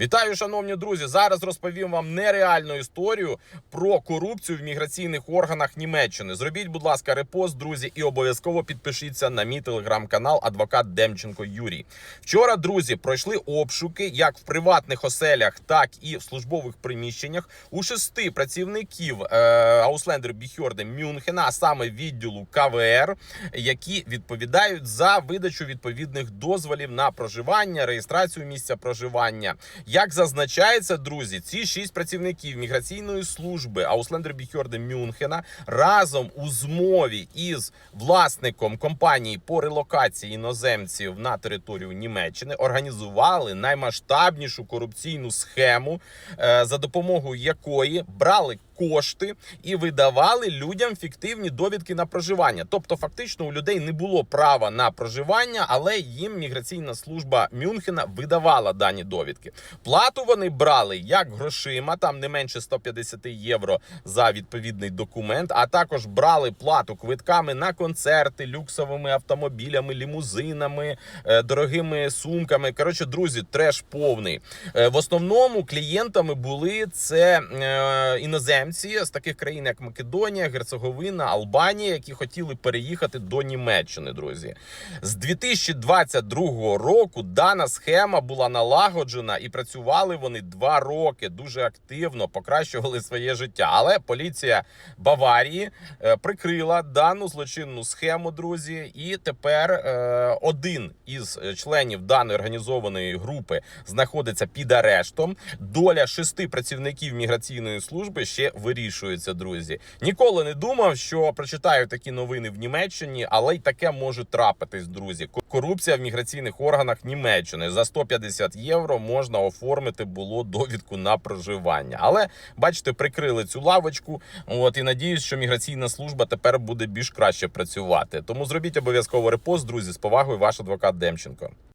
Вітаю, шановні друзі! Зараз розповім вам нереальну історію про корупцію в міграційних органах Німеччини. Зробіть, будь ласка, репост, друзі, і обов'язково підпишіться на мій телеграм-канал Адвокат Демченко Юрій. Вчора, друзі, пройшли обшуки як в приватних оселях, так і в службових приміщеннях у шести працівників е, Ауслендер Біхьорде Мюнхена, а саме відділу КВР, які відповідають за видачу відповідних дозволів на проживання, реєстрацію місця проживання. Як зазначається, друзі, ці шість працівників міграційної служби Ауслендер Біхьорде Мюнхена разом у змові із власником компанії по релокації іноземців на територію Німеччини організували наймасштабнішу корупційну схему, е, за допомогою якої брали кошти і видавали людям фіктивні довідки на проживання. Тобто, фактично, у людей не було права на проживання, але їм міграційна служба Мюнхена видавала дані довідки. Плату вони брали як грошима, там не менше 150 євро за відповідний документ, а також брали плату квитками на концерти, люксовими автомобілями, лімузинами, е, дорогими сумками. Коротше, друзі, треш повний. Е, В основному клієнтами були це е, іноземці з таких країн, як Македонія, Герцеговина, Албанія, які хотіли переїхати до Німеччини. Друзі, з 2022 року дана схема була налагоджена і працювали вони два роки дуже активно, покращували своє життя. Але поліція Баварії е, прикрила дану злочинну схему, друзі. І тепер е, один із членів даної організованої групи знаходиться під арештом. Доля шести працівників міграційної служби ще вирішується, друзі. Ніколи не думав, що прочитаю такі новини в Німеччині, але й таке може трапитись, друзі. Ко- Корупція в міграційних органах Німеччини за 150 євро можна оформити було довідку на проживання. Але бачите, прикрили цю лавочку. От і надіюсь, що міграційна служба тепер буде більш краще працювати. Тому зробіть обов'язково репост, друзі. З повагою, ваш адвокат Демченко.